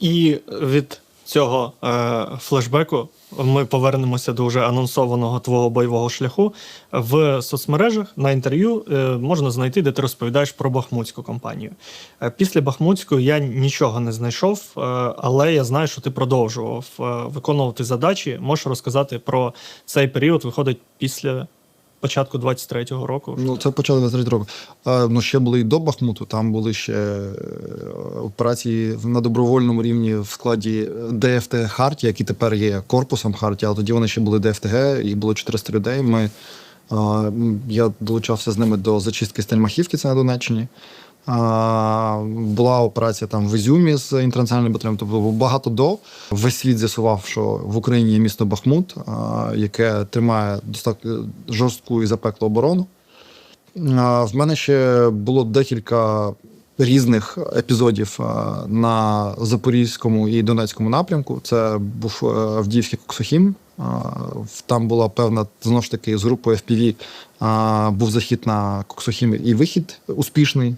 І від цього е, флешбеку ми повернемося до вже анонсованого твого бойового шляху. В соцмережах на інтерв'ю е, можна знайти, де ти розповідаєш про Бахмутську кампанію. Е, після Бахмутської я нічого не знайшов, е, але я знаю, що ти продовжував е, виконувати задачі. Можеш розказати про цей період, виходить після початку 23-го року. Ну, це почали 23 року. А, ну, ще були і до Бахмуту, там були ще е, операції на добровольному рівні в складі ДФТ Хартія, які тепер є корпусом Хартія, але тоді вони ще були ДФТГ, їх було 400 людей. Ми, я долучався з ними до зачистки Стельмахівки, це на Донеччині. Була операція там в Ізюмі з інтернаціональним батальйоном. Тобто багато до. Весь світ з'ясував, що в Україні є місто Бахмут, яке тримає достатньо жорстку і запеклу оборону. В мене ще було декілька різних епізодів на Запорізькому і Донецькому напрямку. Це був е, Авдіївський Коксохім. Там була певна знову ж таки з групою FPV був захід на Коксохім і вихід успішний.